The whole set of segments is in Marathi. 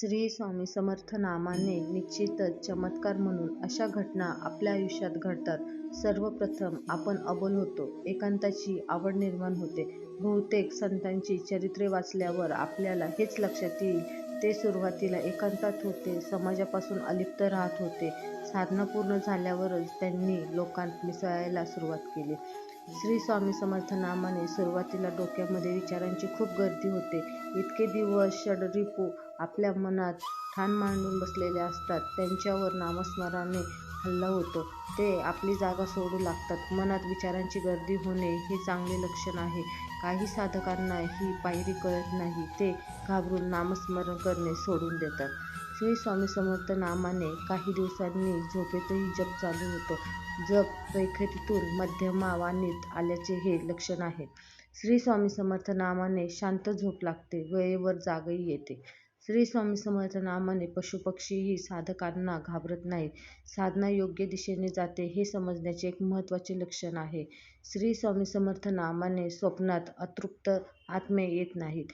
श्री स्वामी समर्थ नामाने निश्चितच चमत्कार म्हणून अशा घटना आपल्या आयुष्यात घडतात. सर्वप्रथम आपण अबोल होतो. एकांताची आवड निर्माण होते. बहुतेक संतांची चरित्रे वाचल्यावर आपल्याला हेच लक्षात येईल ते सुरुवातीला एकांतात होते. समाजापासून अलिप्त राहत होते. साधना पूर्ण झाल्यावरच त्यांनी लोकांत मिसळायला सुरुवात केली. श्री स्वामी समर्थ नामाने सुरुवातीला डोक्यामध्ये विचारांची खूप गर्दी होते. इतके दिवस षडरिपू आपल्या मनात ठाण मांडून बसलेले असतात. त्यांच्यावर नामस्मरणाने हल्ला होतो. ते आपली जागा सोडू लागतात. मनात विचारांची गर्दी होणे हे चांगले लक्षण आहे. काही साधकांना ही पायरी कळत नाही. ते घाबरून नामस्मरण करणे सोडून देतात. श्री स्वामी समर्थ नामाने काही दिवसांनी झोपेतही जप चालू होतो. जप बैठकीतून मध्यमावानीत आल्याचे हे लक्षण आहे. श्री स्वामी समर्थ नामाने शांत झोप लागते. वेळेवर जागही येते. श्री स्वामी समर्थ नामाने पशुपक्षीही साधकांना घाबरत नाहीत. साधना योग्य दिशेने जाते हे समजण्याचे एक महत्त्वाचे लक्षण आहे. श्री स्वामी समर्थ नामाने स्वप्नात अतृप्त आत्मे येत नाहीत.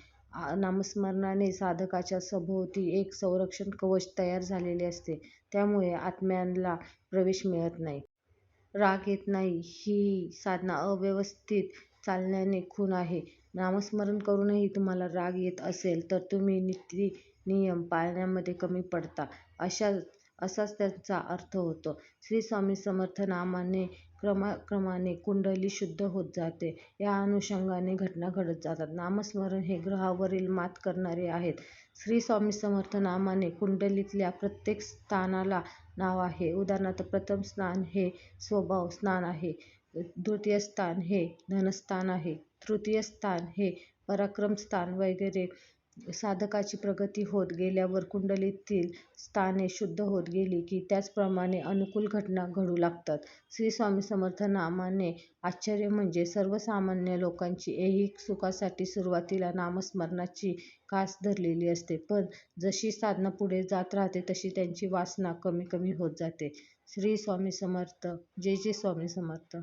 नामस्मरणाने साधकाच्या सभोवती एक संरक्षण कवच तयार झालेले असते. त्यामुळे आत्म्याला प्रवेश मिळत नाही. राग येत नाही. ही साधना अव्यवस्थित चालण्याने खूण आहे. नामस्मरण करूनही तुम्हाला राग येत असेल तर तुम्ही नीतिनियम पाळण्यामध्ये कमी पडता असाच त्याचा अर्थ होतो. श्री स्वामी समर्थ नामाने क्रमाक्रमाने कुंडली शुद्ध होत जाते. या अनुषंगाने घटना घडत जातात. नामस्मरण हे ग्रहावरील मात करणारे आहेत. श्री स्वामी समर्थ नामाने कुंडलीतल्या प्रत्येक स्थानाला नाव आहे. उदा. प्रथम स्थान हे स्वभाव स्थान आहे. द्वितीय स्थान हे धनस्थान आहे. तृतीय स्थान हे पराक्रम स्थान वगैरे. साधकाची प्रगती होत गेल्यावर कुंडलीतील स्थाने शुद्ध होत गेली की त्याचप्रमाणे अनुकूल घटना घडू लागतात. श्री स्वामी समर्थ नामाने आश्चर्य म्हणजे सर्वसामान्य लोकांची ऐहिक सुखासाठी सुरुवातीला नामस्मरणाची कास धरलेली असते. पण जशी साधना पुढे जात राहते तशी त्यांची वासना कमी कमी होत जाते. श्री स्वामी समर्थ जय जय स्वामी समर्थ